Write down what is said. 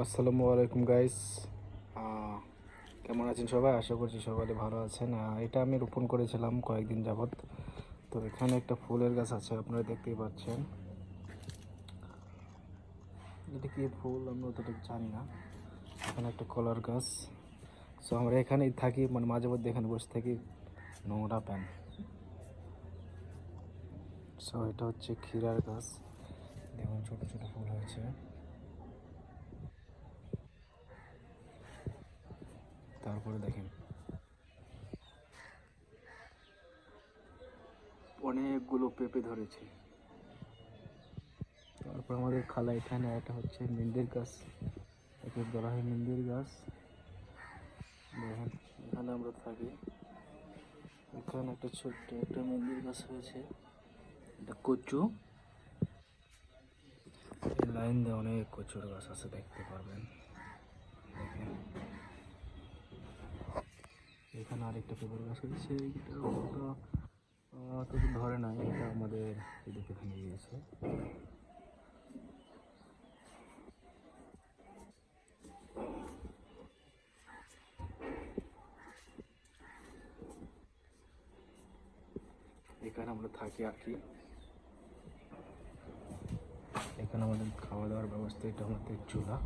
আসসালামু আলাইকুম গাইস কেমন আছেন সবাই? আশা করছি সকালে ভালো আছেন। এটা আমি রোপণ করেছিলাম কয়েকদিন যাবৎ। তো এখানে একটা ফুলের গাছ আছে, আপনারা দেখতেই পাচ্ছেন। এটা কি ফুল? আমি অতটা জানি না। এখানে একটা কলার গাছ। সো আমরা এখানেই থাকি মানে মাঝে মধ্যে এখানে বসে থাকি, নোংরা প্যান। সো এটা হচ্ছে ক্ষীরার গাছ। দেখুন, ছোটো ছোটো ফুল হয়েছে। তারপরে দেখেন। অনেকগুলো পেঁপে ধরেছে। তারপর আমাদের খালা এখানে এটা হচ্ছে মেন্দির গাছ। একে বলা হয় মেন্দির গাছ। দেখেন এখানে আমরা থাকি। এখানে একটা ছোট্ট একটা মন্দির গাছ হয়েছে। এটা কচু। লাইন দিয়ে অনেক কচুর গাছ আছে দেখতে পারবেন। দেখেন। আরেকটা পেপার গাছ হয়েছে এটা ওটা অতদিন ধরে না এটা আমাদের এদিকে ভেঙে গিয়েছে এখানে আমরা থাকি আর কি। এখানে আমাদের খাওয়া দাওয়ার ব্যবস্থা, এটা আমাদের চুলা।